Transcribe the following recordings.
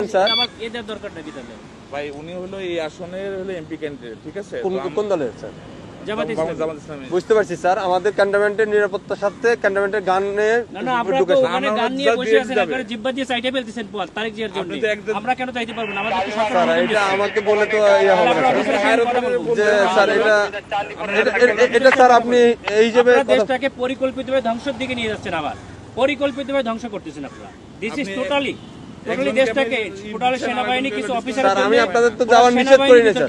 Sir? এদের দরকারটা কি তাহলে? ভাই উনি হলো এই আসনের হলো এমপি ক্যান্ডিডেট ঠিক আছে? কোন তো আম- কোন দলের স্যার? জামাত ইসলামী। জামাত ইসলামী। বুঝতে পারছি স্যার। আমাদের ক্যান্টনমেন্টের নিরাপত্তার সাথে ক্যান্টনমেন্টের গানে না না আপনারা তো ঢুকেছে ওখানে আমরা গান নিয়ে বসে আছেন আপনারা জিব্বা দিয়ে সাইডে ফেলতেছেন পর তারেক জিয়ার জন্য আপনি আমরা কেন চাইতে পারব না? আমাদের স্যার এটা আমাকে বলে তো ইয়ে হবে না আমরা স্যার। অফিসের সঙ্গে কথা বলব। যে স্যার এটা এটা- এটা- এটা স্যার আপনি এই হিসেবে দেশটাকে পরিকল্পিতভাবে ধ্বংসের দিকে নিয়ে যাচ্ছেন আবার। পরিকল্পিতভাবে ধ্বংস করতেছেন আপনারা। দিস ইজ টোটালি দেশটাকে সেনাবাহিনী কিছু অফিসার আমি আপনাদের তো যাওয়ার নিষেধ করি না, স্যার।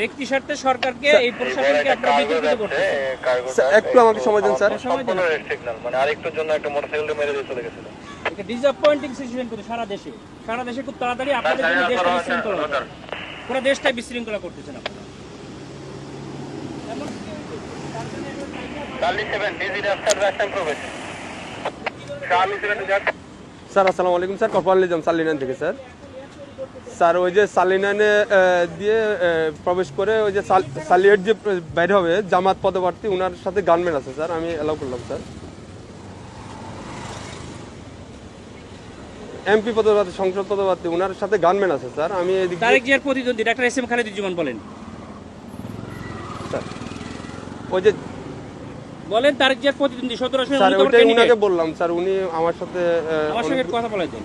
ব্যক্তি স্বার্থে সরকারকে এই প্রশাসনকে আপনারা বিতর্কিত স্যার, একটু আমাকে সময় দিন স্যার। সময় দেন সিগন্যাল মানে আরেকটুর জন্য একটা মোটরসাইকেল মেরে দিয়ে চলে গেছিল। এটা ডিসঅ্যাপয়েন্টিং সিচুয়েশন কিন্তু সারা দেশে। সারা দেশে খুব তাড়াতাড়ি আপনাদের জন্য দেশটা বিশৃঙ্খলা পুরো দেশটাই বিশৃঙ্খলা করতেছেন আপনারা। স্যার আসসালামু আলাইকুম স্যার কপাল নিজাম সালিনান থেকে স্যার। স্যার ওই যে সালিনানে দিয়ে প্রবেশ করে ওই যে সাল- সালিয়েট যে বাইরে হবে জামাত পদপ্রার্থী ওনার সাথে গানম্যান আছে স্যার আমি অ্যালাউ করলাম স্যার। এমপি পদপ্রার্থী সংসদ পদপ্রার্থী ওনার সাথে গানম্যান আছে স্যার আমি এদিক তারেক জিয়ার প্রতিদ্বন্দ্বী ডাক্তার এস এম খালেদুজ্জামান বলেন। স্যার ওই যে বলেন তারেক জিয়ার প্রতিদ্বন্দ্বী সতেরো আসনে স্যার ওইটাই। উনাকে বললাম স্যার উনি আমার সাথে আমার সঙ্গে কথা বলে দেন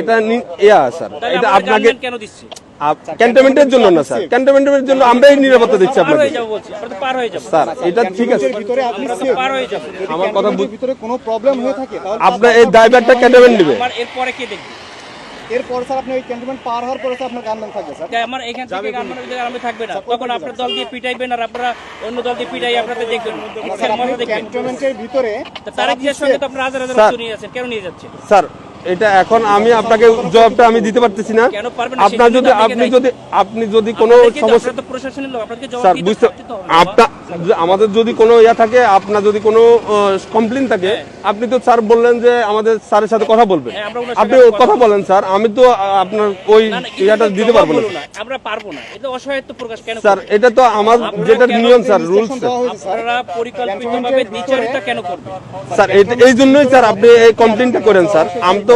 এটা ইয়া স্যার এটা আপনাকে কেন দিচ্ছে? ক্যান্টনমেন্টের জন্য না স্যার ক্যান্টনমেন্টের জন্য আমরাই নিরাপত্তা দিচ্ছি আপনাকে যাব বলছি আমরা তো পার যাব। স্যার এটা ঠিক আছে। ভিতরে আপনি আমরা তো safe। পার হয়ে যাব। আমার কথা ভিতরে কোনো প্রবলেম হয়ে থাকে আপনার এই দায়ভারটা ক্যান্টনমেন্ট নেবে। এরপরে কে দেখবে? এরপর স্যার আপনি ওই ক্যান্টনমেন্ট পার হওয়ার পরে স্যার আপনার গানম্যান থাকবে স্যার। আমার এখান থেকে আমার ভিতরে আমি থাকবে না। তখন আপনার দল দিয়ে পিটাইবেন আর আপনারা অন্য দল দিয়ে পিটাই আপনাদের দেখবেন। ক্যান্টনমেন্টের ভিতরে সঙ্গে তো আপনারা হাজার হাজার নিয়ে যাচ্ছেন। কেন নিয়ে যাচ্ছেন স্যার এটা এখন আমি আপনাকে জবাবটা আমি দিতে পারতেছি না? আপনার যদি আপনি যদি আপনি যদি কোনো সমস্যা স্যার বুঝতে আপনার আমাদের যদি কোনো ইয়া থাকে আপনার যদি কোনো কমপ্লেন থাকে আপনি তো স্যার বললেন যে আমাদের স্যারের সাথে কথা বলবেন হ্যাঁ, আপনি কথা বলেন স্যার। আমি তো আপনার ওই ইয়াটা দিতে পারব না। আমরা পারব না। এটা অসহায়ত্ব প্রকাশ কেন স্যার এটা তো আমার যেটা নিয়ম স্যার রুলস। instruction দেওয়া হয়েছে স্যার? আপনারা পরিকল্পিতভাবে বিচারিতা কেন করবেন স্যার এই জন্যই স্যার আপনি এই কমপ্লেনটা করেন স্যার। আমি তো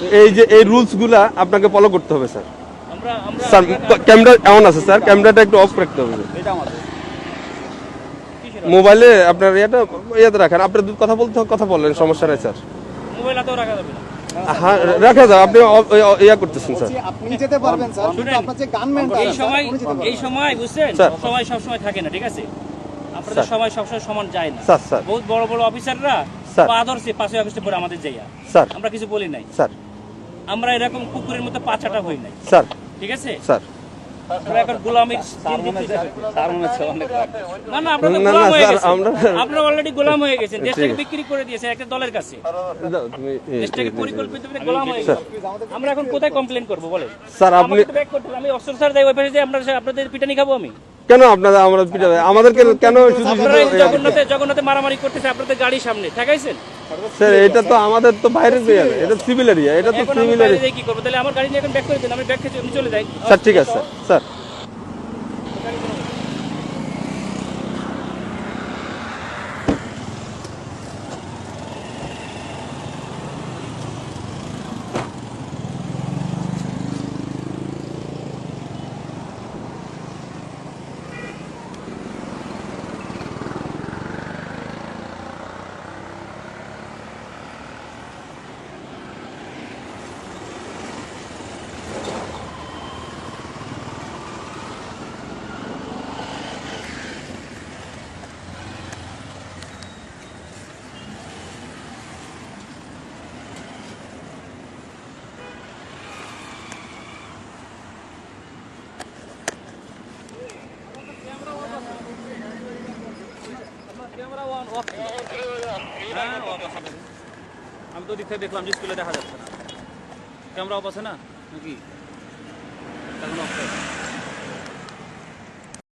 এই যে এই রুলসগুলা আপনাকে ফলো করতে হবে স্যার। আমরা আমরা স্যার ক্যামেরা এমন আছে স্যার ক্যামেরাটা একটু অফ রাখতে হবে। মোবাইলে আপনার ইয়েটা ইয়েতে রাখেন। আপনার দুধ কথা বলতে কথা বললেন সমস্যা নাই স্যার। মোবাইল রাখা যাবে না। হ্যাঁ রাখা যাবে আপনি অ- অ- ইয়া করতেছেন স্যার। আপনি যেতে পারবেন স্যার। আপনার যে গানম্যানটা এই সময় এই সময় বুঝছেন? সময় সব সময় থাকে না ঠিক আছে? আপনাদের। সময় সবসময় সমান যায় না। Sir sir. বহুত বড় বড় অফিসাররা পাঁচই আগস্টে পরে আমাদের যাইয়া। স্যার। আমরা কিছু বলি নাই। স্যার। আমরা এরকম কুকুরের মতো হই নাই। স্যার। ঠিক আছে? স্যার। গোলাম হয়ে গেছেন। হয়ে দেশটাকে বিক্রি করে দিয়েছেন একটা দলের কাছে। দেশটাকে পরিকল্পিত গোলাম হয়ে গেছে। আমরা এখন কোথায় কমপ্লেন করব বলেন? স্যার আপনি হবে। আমি অস্ত্র স্যার যাই ওই পাশে আপনাদের পিটানি খাব আমি। কেন আপনারা আমরা পিটাবে? আমাদেরকে কেন শুধু জগন্নাথে জগন্নাথে মারামারি করতেছে আপনাদের গাড়ির সামনে ঠেকাইছেন? স্যার এটা তো আমাদের তো বাইরের এরিয়া এটা সিভিল এরিয়া এটা তো সিভিল বাইরে এরিয়া। কি করব তাহলে আমার গাড়ি নিয়ে এখন ব্যাক করে দিন আমি ব্যাক করে চলে যাই। স্যার ঠিক আছে স্যার। স্যার আমি তো থেকে দেখলাম যে স্কুলে দেখা যাচ্ছে না। ক্যামেরা অফ আছে না? নাকি? এখন অফ